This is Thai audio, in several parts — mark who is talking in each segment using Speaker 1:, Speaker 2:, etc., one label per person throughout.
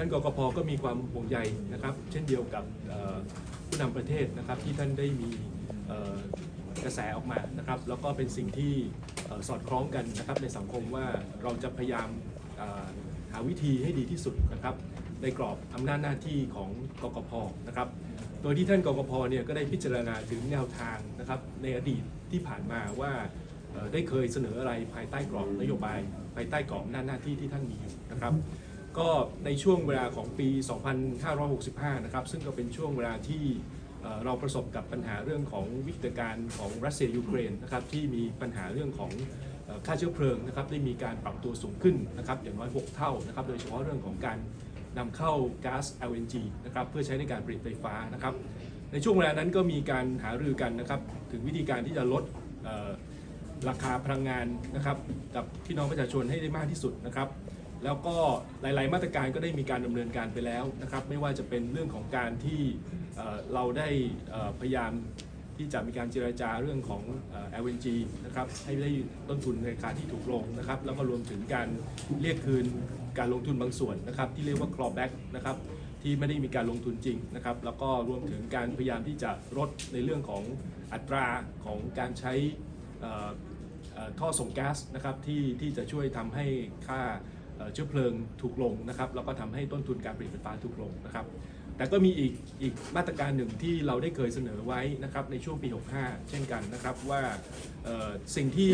Speaker 1: ท่านกกพก็มีความห่วงใยนะครับ เช่นเดียวกับผู้นำประเทศนะครับที่ท่านได้มีกระแสออกมานะครับ แล้วก็เป็นสิ่งที่สอดคล้องกันนะครับในสังคมว่าเราจะพยายามหาวิธีให้ดีที่สุดนะครับ ในกรอบอำนาจหน้าที่ของกกพนะครับ โดยที่ท่านกกพเนี่ยก็ได้พิจารณาถึงแนวทางนะครับในอดีตที่ผ่านมาว่าได้เคยเสนออะไรภายใต้กรอบนโยบาย ภายใต้กรอบอำนาหน้าที่ที่ท่านมีอยู่นะครับ ก็ในช่วงเวลาของปี 2565 นะครับ ซึ่งก็เป็นช่วงเวลาที่เราประสบกับปัญหาเรื่องของวิกฤตการณ์ของรัสเซียยูเครนนะครับที่มีปัญหาเรื่องของค่าเชื้อเพลิงนะครับได้มีการปรับตัวสูงขึ้นนะครับอย่างน้อย 6 เท่านะครับโดยเฉพาะเรื่องของการนำเข้าก๊าซ LNG นะครับเพื่อใช้ในการผลิตไฟฟ้านะครับในช่วงเวลานั้นก็มีการหารือกันนะครับถึงวิธีการที่จะลดราคาพลังงานนะครับกับพี่น้องประชาชนให้ได้มากที่สุดนะครับ แล้วก็หลาย ๆ มาตรการก็ได้มีการดำเนินการไปแล้วนะครับ ไม่ว่าจะเป็นเรื่องของการที่เราได้พยายามที่จะมีการเจรจาเรื่องของ LNG นะครับให้ได้ต้นทุนในราคาที่ถูกลงนะครับ แล้วก็รวมถึงการเรียกคืนการลงทุนบางส่วนนะครับ ที่เรียกว่า clawback นะครับที่ไม่ได้มีการลงทุนจริงนะครับ แล้วก็รวมถึงการพยายามที่จะลดในเรื่องของอัตราของการใช้ท่อส่งแก๊สนะครับที่ที่จะช่วยทำให้ค่า เชื้อเพลิงถูกลงนะครับแล้วก็ทำให้ต้นทุนการผลิตไฟฟ้าถูกลงนะครับ แต่ก็มีอีกอีกมาตรการหนึ่งที่เราได้เคยเสนอไว้นะครับในช่วงปี 65 เช่นกันนะครับว่าสิ่งที่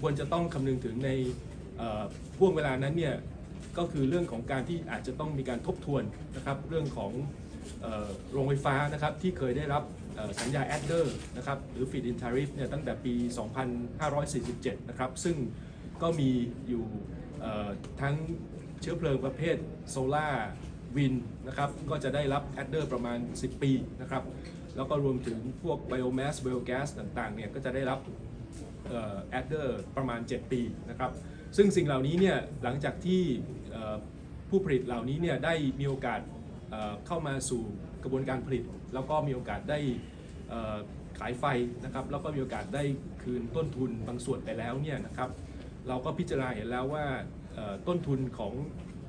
Speaker 1: ควรจะต้องคำนึงถึงในเอ่วงเวลานั้นเนี่ยก็คือเรื่องของการที่อาจจะต้องมีการทบทวนนะครับเรื่องของโรงไฟฟ้านะครับที่เคยได้รับสัญญาแอดเดอร์นะครับหรือ Feed in Tariff เนี่ยตั้งแต่ปี 2547 นะครับ ซึ่งก็มีอยู่ ทั้งเชื้อเพลิงประเภทโซลาร์วินนะครับก็จะได้รับแอดเดอร์ประมาณ 10 ปีนะครับแล้วก็รวมถึงพวกไบโอแมสไบโอแก๊สต่างๆเนี่ยก็จะได้รับแอดเดอร์ประมาณ 7 ปีนะครับซึ่งสิ่งเหล่านี้เนี่ยหลังจากที่ผู้ผลิตเหล่านี้เนี่ยได้มีโอกาสเเข้ามาสู่กระบวนการผลิต แล้วก็มีโอกาสได้ขายไฟนะครับแล้วก็มีโอกาสได้คืนต้นทุนบางส่วนไปแล้วเนี่ยนะครับ เราก็พิจารณาเห็นแล้วว่าต้นทุนของ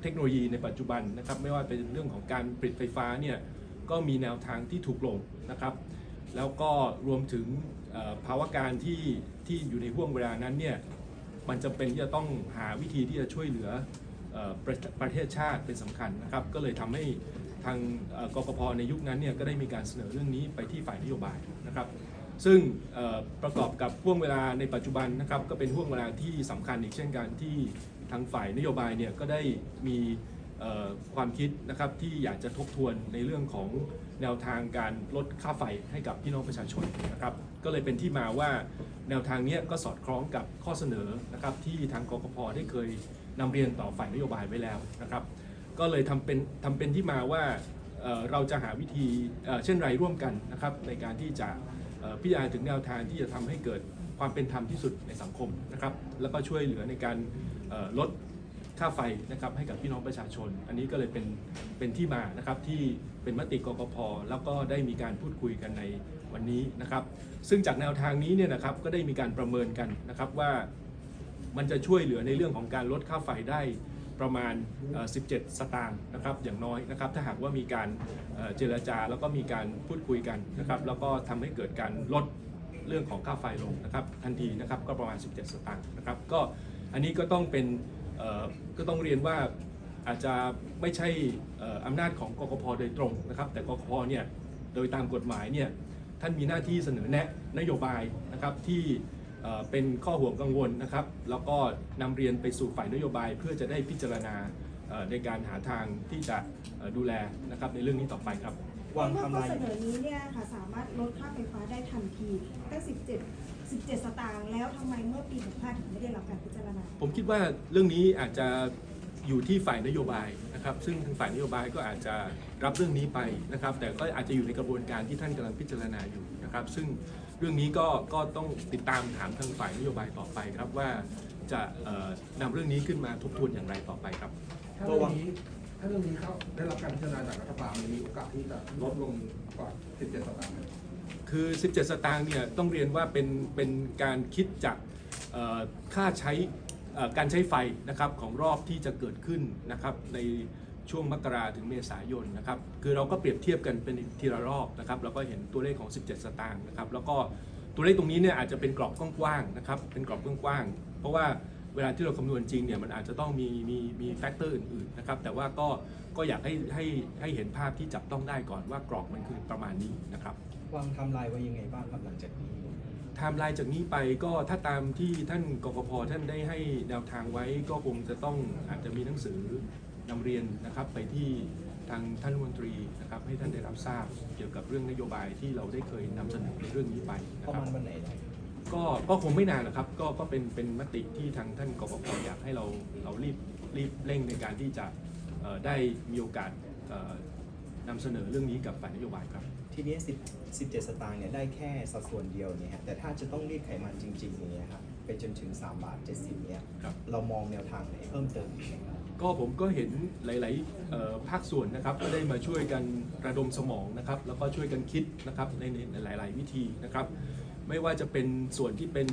Speaker 1: เทคโนโลยีในปัจจุบันนะครับไม่ว่าเป็นเรื่องของการผลิตไฟฟ้าเนี่ยก็มีแนวทางที่ถูกลงนะครับ แล้วก็รวมถึงภาวะการที่ที่อยู่ในห่วงเวลานั้นเนี่ยมันจำเป็นที่จะต้องหาวิธีที่จะช่วยเหลืออประประเทศชาติเป็นสำคัญนะครับ ก็เลยทำให้ทางกกพในยุคนั้นเนี่ยก็ได้มีการเสนอเรื่องนี้ไปที่ฝ่ายนโยบายนะครับ ซึ่งประกอบกับห่วงเวลาในปัจจุบันนะครับก็เป็นห่วงเวลาที่สำคัญอีกเช่นกันที่ทางฝ่ายนโยบายเนี่ยก็ได้มีความคิดนะครับที่อยากจะทบทวนในเรื่องของแนวทางการลดค่าไฟให้กับพี่น้องประชาชนนะครับก็เลยเป็นที่มาว่าแนวทางนี้ก็สอดคล้องกับข้อเสนอนะครับที่ทางกกพได้เคยนำเรียนต่อฝ่ายนโยบายไว้แล้วนะครับ ก็เลยทำเป็นทำเป็นที่มาว่าเราจะหาวิธีเช่นไรร่วมกันนะครับในการที่จะ พิจารณาถึงแนวทางที่จะทำให้เกิดความเป็นธรรมที่สุดในสังคมนะครับ แล้วก็ช่วยเหลือในการลดค่าไฟนะครับให้กับพี่น้องประชาชน อันนี้ก็เลยเป็นเป็นที่มานะครับที่เป็นมติกกพแล้วก็ได้มีการพูดคุยกันในวันนี้นะครับ ซึ่งจากแนวทางนี้เนี่ยนะครับก็ได้มีการประเมินกันนะครับว่ามันจะช่วยเหลือในเรื่องของการลดค่าไฟได้ ประมาณ 17 สตางค์นะครับ อย่างน้อยนะครับ ถ้าหากว่ามีการเจรจาแล้วก็มีการพูดคุยกันนะครับ แล้วก็ทำให้เกิดการลดเรื่องของค่าไฟลงนะครับ ทันทีนะครับก็ประมาณ 17 สตางค์นะครับ ก็อันนี้ก็ต้องเป็นก็ต้องเรียนว่าอาจจะไม่ใช่เอ่ออำนาจของกกพโดยตรงนะครับ แต่กกพเนี่ยโดยตามกฎหมายเนี่ยท่านมีหน้าที่เสนอแนะนโยบายนะครับที่ เอ่อเป็นข้อห่วงกังวลนะครับ แล้วก็นำเรียนไปสู่ฝ่ายนโยบาย เพื่อจะได้พิจารณาเอ่อในการหาทางที่จะเอ่อดูแลนะครับในเรื่องนี้ต่อไปครับ
Speaker 2: วาง
Speaker 3: เมื่อ
Speaker 2: ทำ
Speaker 3: ข้อ
Speaker 2: ลาย
Speaker 3: เสนอนี้เนี่ยค่ะสามารถลดค่าไฟฟ้าได้ทันทีตั้ง 17 17 สตางค์แล้วทำไมเมื่อปี65ถึงไม่ได้รับการพิจารณา
Speaker 1: ผมคิดว่าเรื่องนี้อาจจะอยู่ที่ฝ่ายนโยบายนะครับ ซึ่งทางฝ่ายนโยบายก็อาจจะรับเรื่องนี้ไปนะครับ แต่ก็อาจจะอยู่ในกระบวนการที่ท่านกำลังพิจารณาอยู่นะครับ ซึ่ง เรื่องนี้ก็ก็ต้องติดตามถามทางฝ่ายนโยบายต่อไปครับว่าจะเอ่อนำเรื่องนี้ขึ้นมาทบทวนอย่างไรต่อไปครับ
Speaker 4: ถ้าเรื่องนี้ถ้าเรื่องนี้เขาได้รับการพิจารณาจากรัฐบาลมันมีโอกาสที่จะลดลงกว่า 17 สตางค์ไหม
Speaker 1: คือ 17 สตางค์เนี่ยต้องเรียนว่าเป็นเป็นการคิดจากเอ่อค่าใช้เอ่อการใช้ไฟนะครับของรอบที่จะเกิดขึ้นนะครับใน ช่วงมกราถึงเมษายนนะครับคือเราก็เปรียบเทียบกันเป็นทีละรอบนะครับแล้วก็เห็นตัวเลขของ 17 สตางค์นะครับแล้วก็ตัวเลขตรงนี้เนี่ยอาจจะเป็นกรอบกว้างๆนะครับเป็นกรอบกว้างๆเพราะว่าเวลาที่เราคำนวณจริงเนี่ยมันอาจจะต้องมีมีมีแฟกเตอร์อื่นๆนะครับแต่ว่าก็ก็อยากให้ให้ให้เห็นภาพที่จับต้องได้ก่อนว่ากรอบมันคือประมาณนี้นะครับ
Speaker 2: วางไทำลายไว้ยังไงบ้างครับหลังจากนี้
Speaker 1: ไทม์ไลน์จากนี้ไปก็ถ้าตามที่ท่านกกพท่านได้ให้แนวทางไว้ก็คงจะต้องอาจจะมีหนังสือ นำเรียนนะครับไปที่ทางท่านรัฐมนตรีนะครับให้ท่านได้รับทราบเกี่ยวกับเรื่องนโยบายที่เราได้เคยนำเสนอในเรื่องนี้ไปนะ
Speaker 2: ประ
Speaker 1: ครั
Speaker 2: มา
Speaker 1: บ
Speaker 2: ณวันไหนได้
Speaker 1: ก็ก็คงไม่นานนะครับก็ก็เป็นเป็นมติที่ทางท่านกกพอยากให้เราเรารีบรีบเร่งในการที่จะเอ่อได้มีโอกาสเอ่อนำเสนอเรื่องนี้กับฝ่ายนโยบายครับ
Speaker 2: ทีนี้10 17 สตางค์เนี่ยได้แค่สัดส่วนเดียวเนี่ยฮะแต่ถ้าจะต้องรีดไขมันจริงๆเนี่ยครับไปจนถึง3บาท70เนี่ย
Speaker 1: ครับ
Speaker 2: เรามองแนวทางไหนเพิ่มเติมอีกไหมครับ
Speaker 1: ก็ผมก็เห็นหลายๆภาคส่วนนะครับก็ได้มาช่วยกันระดมสมองนะครับ แล้วก็ช่วยกันคิดนะครับในหลาย ๆ วิธีนะครับ ไม่ว่าจะเป็นส่วนที่เป็น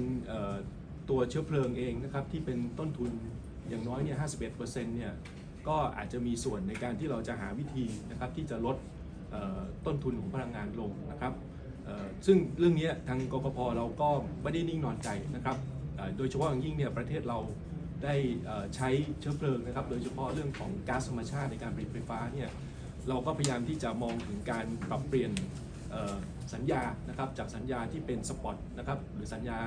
Speaker 1: ตัวเชื้อเพลิงเองนะครับที่เป็นต้นทุนอย่างน้อยเนี่ย 51%เนี่ยก็อาจจะมีส่วนในการที่เราจะหาวิธีนะครับที่จะลดต้นทุนของพลังงานลงนะครับซึ่งเรื่องนี้ทางกกพเราก็ไม่ได้นิ่งนอนใจนะครับโดยเฉพาะอย่างยิ่งเนี่ยประเทศเรา ได้ใช้เชื้อเพลิงนะครับ โดยเฉพาะเรื่องของก๊าซธรรมชาติในการผลิตไฟฟ้าเนี่ยเราก็พยายามที่จะมองถึงการปรับเปลี่ยนสัญญานะครับจากสัญญาที่เป็นสปอตนะครับหรือสัญญา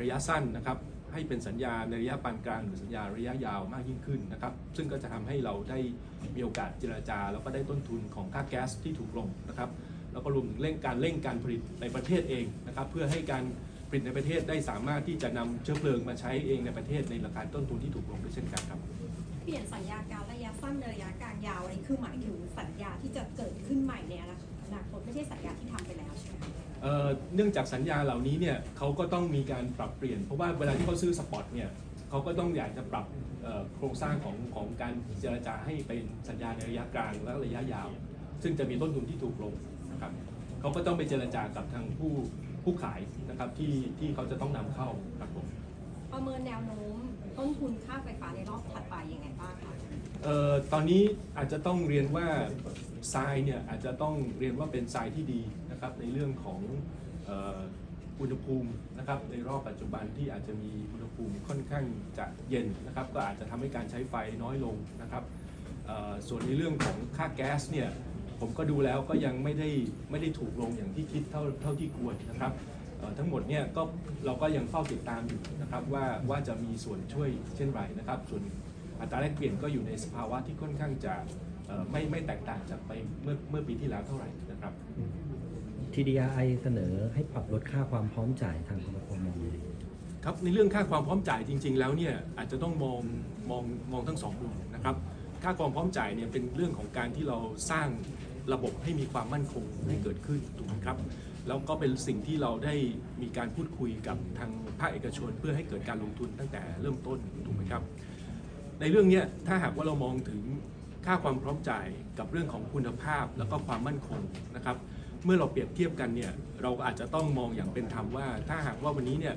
Speaker 1: ระยะสั้นนะครับให้เป็นสัญญาในระยะปานกลางหรือสัญญาระยะยาวมากยิ่งขึ้นนะครับ ซึ่งก็จะทำให้เราได้มีโอกาสเจรจา แล้วก็ได้ต้นทุนของค่าแก๊สที่ถูกลงนะครับ แล้วก็รวมถึงเร่งการเร่งการผลิตในประเทศเองนะครับ เพื่อให้การ ผลิตในประเทศได้สามารถที่จะนำเชื้อเพลิงมาใช้เองในประเทศในราคาต้นทุนที่ถูกลงด้วยเช่นกันครับ
Speaker 5: เปลี่ยนสัญญาการระยะสั้นในระยะกลางยาวอันนี้คือหมายถึงสัญญาที่จะเกิดขึ้นใหม่ในอนาคตไม่ใช่สัญญาที่ทำไปแล้วใช่ไหมคะ
Speaker 1: เอ่อเนื่องจากสัญญาเหล่านี้เนี่ยเขาก็ต้องมีการปรับเปลี่ยน เพราะว่าเวลาที่เขาซื้อสปอตเนี่ยเขาก็ต้องอยากจะปรับเอ่อโครงสร้างของของการเจรจาให้เป็นสัญญาในระยะกลางและระยะยาว ซึ่งจะมีต้นทุนที่ถูกลงนะครับเขาก็ต้องไปเจรจากับทางผู้ ผู้ขายนะครับที่ที่เขาจะต้องนำเข้าครับผม
Speaker 5: ประเมินแนวโน้มต้นทุนค่าไฟฟ้าในรอบถัดไปยังไงบ้างคะ
Speaker 1: เอ่อตอนนี้อาจจะต้องเรียนว่าทรายเนี่ยอาจจะต้องเรียนว่าเป็นทรายที่ดีนะครับในเรื่องของเอ่ออุณหภูมินะครับในรอบปัจจุบันที่อาจจะมีอุณหภูมิค่อนข้างจะเย็นนะครับก็อาจจะทำให้การใช้ไฟน้อยลงนะครับเอ่อส่วนในเรื่องของค่าแก๊สเนี่ย ผมก็ดูแล้วก็ยังไม่ได้ไม่ได้ถูกลงอย่างที่คิดเท่าเท่าที่ควรนะครับเอ่อทั้งหมดเนี่ยก็เราก็ยังเฝ้าติดตามอยู่นะครับว่าว่าจะมีส่วนช่วยเช่นไรนะครับ ส่วนอัตราแลกเปลี่ยนก็อยู่ในสภาวะที่ค่อนข้างจะเอ่อไม่ไม่แตกต่างจากไปเมื่อเมื่อปีที่แล้วเท่าไหร่นะครับ
Speaker 6: TDI เสนอให้ปรับลดค่าความพร้อมจ่ายทางกรมมองยังไง
Speaker 1: ครับในเรื่องค่าความพร้อมจ่ายจริง ๆ แล้วเนี่ยอาจจะต้องมองมองมองทั้งสองมุมนะครับค่าความพร้อมจ่ายเนี่ยเป็นเรื่องของการที่เราสร้าง ระบบให้มีความมั่นคงให้เกิดขึ้นถูกไหมครับ แล้วก็เป็นสิ่งที่เราได้มีการพูดคุยกับทางภาคเอกชน เพื่อให้เกิดการลงทุนตั้งแต่เริ่มต้นถูกไหมครับ ในเรื่องนี้ถ้าหากว่าเรามองถึงค่าความพร้อมจ่ายกับเรื่องของคุณภาพแล้วก็ความมั่นคงนะครับเมื่อเราเปรียบเทียบกันเนี่ยเราก็อาจจะต้องมองอย่างเป็นธรรมว่า ถ้าหากว่าวันนี้เนี่ย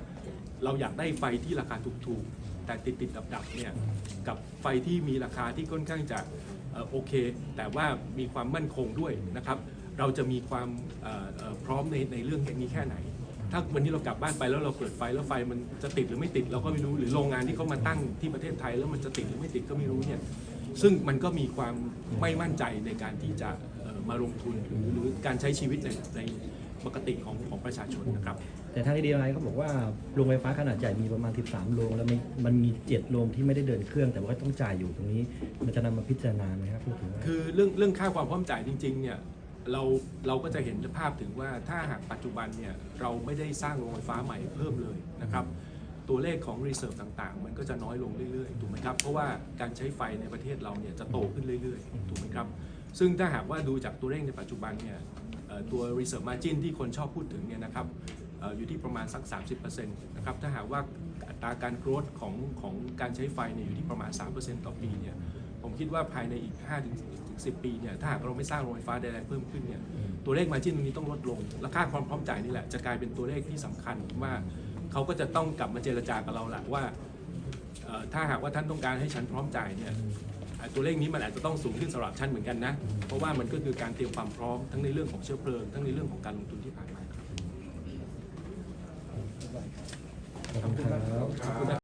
Speaker 1: เราอยากได้ไฟที่ราคาถูกๆแต่ติดติดดับดับเนี่ยกับไฟที่มีราคาที่ค่อนข้างจะ โอเค แต่ว่ามีความมั่นคงด้วยนะครับ เราจะมีความพร้อมในในเรื่องนี้แค่ไหน ถ้าวันนี้เรากลับบ้านไปแล้วเราเปิดไฟแล้วไฟมันจะติดหรือไม่ติดเราก็ไม่รู้หรือโรงงานที่เขามาตั้งที่ประเทศไทยแล้วมันจะติดหรือไม่ติดก็ไม่รู้เนี่ยซึ่งมันก็มีความไม่มั่นใจในการที่จะมาลงทุนหรือหรือการใช้ชีวิตในใน ปกติของของประชาชนนะครับ
Speaker 6: แต่ทาง TDI เขาบอกว่าโรงไฟฟ้าขนาดใหญ่มีประมาณ 13 โรง แล้วมันมันมี 7 โรงที่ไม่ได้เดินเครื่อง แต่ว่าก็ต้องจ่ายอยู่ตรงนี้ มันจะนำมาพิจารณาไหมครับพูดถึงว่า
Speaker 1: คือเรื่องเรื่องค่าความพร้อมจ่ายจริงๆเนี่ยเราเราก็จะเห็นภาพถึงว่าถ้าหากปัจจุบันเนี่ยเราไม่ได้สร้างโรงไฟฟ้าใหม่เพิ่มเลยนะครับตัวเลขของรีเซิร์ฟต่างๆ มันก็จะน้อยลงเรื่อยๆ ถูกไหมครับ เพราะว่าการใช้ไฟในประเทศเราเนี่ยจะโตขึ้นเรื่อยๆ ถูกไหมครับ ซึ่งถ้าหากว่าดูจากตัวเลขในปัจจุบันเนี่ยตัว reserve margin ที่คนชอบพูดถึงเนี่ยนะครับอยู่ที่ประมาณสัก 30%นะครับถ้าหากว่าอัตราการโกรธของของการใช้ไฟเนี่ยอยู่ที่ประมาณ 3%ต่อปีเนี่ยผมคิดว่าภายในอีก5ถึง10 ปีเนี่ยถ้าหากเราไม่สร้างโรงไฟฟ้าใดๆเพิ่มขึ้นเนี่ยตัวเลขมาจิ้นตรงนี้ต้องลดลง และค่าความพร้อมจ่ายนี่แหละ จะกลายเป็นตัวเลขที่สำคัญว่าเขาก็จะต้องกลับมาเจรจากับเราแหละว่าถ้าหากว่าท่านต้องการให้ฉันพร้อมจ่ายเนี่ย ตัวเลขนี้มันอาจจะต้องสูงขึ้นสำหรับชั้นเหมือนกันนะ เพราะว่ามันก็คือการเตรียมความพร้อมทั้งในเรื่องของเชื้อเพลิง ทั้งในเรื่องของการลงทุนที่ผ่านมาครับ
Speaker 6: ขอบคุณครับ